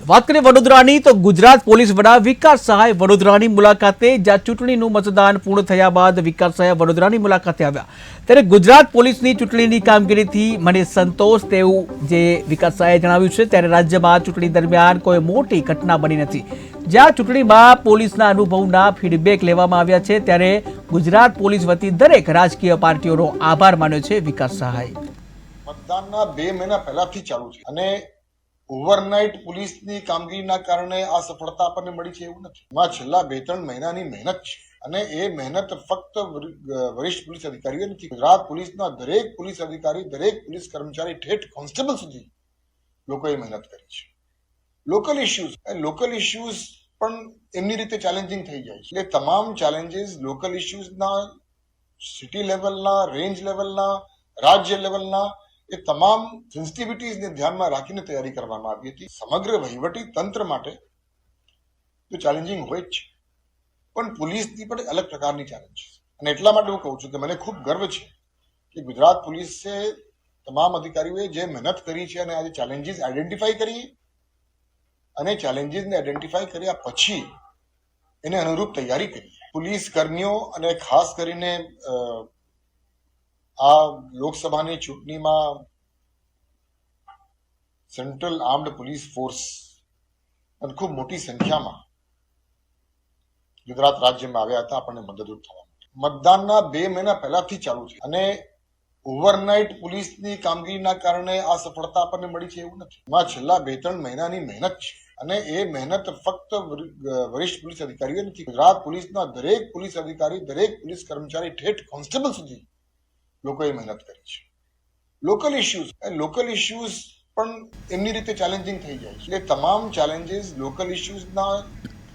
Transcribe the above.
વાત કરીએ વડોદરાની, તો ગુજરાત પોલીસ વડા વિકાસ સહાય વડોદરાની મુલાકાતે, જ્યાં ચૂંટણીનું મતદાન પૂર્ણ થયા બાદ વિકાસ સહાય વડોદરાની મુલાકાતે આવ્યા. ત્યારે ગુજરાત પોલીસની ચૂંટણીની કામગીરીથી મને સંતોષ તેવું જે વિકાસ સહાયે જણાવ્યું છે, ત્યારે રાજ્યમાં ચૂંટણી દરમિયાન કોઈ મોટી ઘટના બની નથી. જ્યાં ચૂંટણીમાં પોલીસના અનુભવના ફીડબેક લેવામાં આવ્યા છે, ત્યારે ગુજરાત પોલીસ વતી દરેક રાજકીય પાર્ટીઓનો આભાર માન્યો છે વિકાસ સહાય. મતદાનના બે મહિના પહેલાથી ચાલુ છે. અને ઓવરનાઇટ પોલીસની કામગીરીના કારણે આ સફળતા આપણને મળી છે એવું નથી. માં છેલ્લા બે ત્રણ મહિનાની મહેનત છે અને એ મહેનત ફક્ત વરિ- વરિષ્ઠ પોલીસ અધિકારીઓ નથી. ગુજરાત પોલીસના દરેક પોલીસ અધિકારી, દરેક પોલીસ કર્મચારી ઠેઠ કોન્સ્ટેબલ સુધી લોકોએ મહેનત કરી છે. લોકલ ઇશ્યુઝ લોકલ ઇશ્યુઝ પણ એમની રીતે ચેલેન્જિંગ થઈ જાય છે. એટલે તમામ ચેલેન્જીસ લોકલ ઇશ્યુઝના સિટી લેવલના રેન્જ લેવલના રાજ્ય લેવલના એ તમામ સેન્સિટિવિટીઝને ધ્યાનમાં રાખીને તૈયારી કરવામાં આવી હતી. સમગ્ર વહીવટી તંત્ર માટે તો ચેલેન્જિંગ હોય જ છે. પણ પોલીસની પણ અલગ પ્રકારની ચેલેન્જ છે. અને એટલા માટે હું કહું છું કે મને ખૂબ ગર્વ છે કે ગુજરાત પોલીસે તમામ અધિકારીઓએ જે મહેનત કરી છે અને આજે ચેલેન્જીસ આઈડેન્ટિફાઈ કરી અને ચેલેન્જીસને આઈડેન્ટિફાઈ કર્યા પછી એને અનુરૂપ તૈયારી કરી. પોલીસ કર્મીઓ અને ખાસ કરીને આ લોકસભાની ચૂંટણીમાં સેન્ટ્રલ આર્મ્ડ પોલીસ ફોર્સ અને ખૂબ મોટી સંખ્યામાં ગુજરાત રાજ્યમાં આવ્યા હતા, આપણને મદદરૂપ થવા મતદાનના બે મહિના પહેલાથી ચાલુ છે અને ઓવરનાઇટ પોલીસની કામગીરીના કારણે આ સફળતા આપણને મળી છે એવું નથી. માં છેલ્લા બે ત્રણ મહિનાની મહેનત છે અને એ મહેનત ફક્ત વરિષ્ઠ પોલીસ અધિકારીઓ નથી. ગુજરાત પોલીસના દરેક પોલીસ અધિકારી, દરેક પોલીસ કર્મચારી ઠેઠ કોન્સ્ટેબલ સુધી લોકોએ મહેનત કરી છે. લોકલ ઇશ્યુઝ લોકલ ઇશ્યુઝ પણ એમની રીતે ચેલેન્જિંગ થઈ જાય છે. એટલે તમામ ચેલેન્જીસ લોકલ ઇશ્યુઝના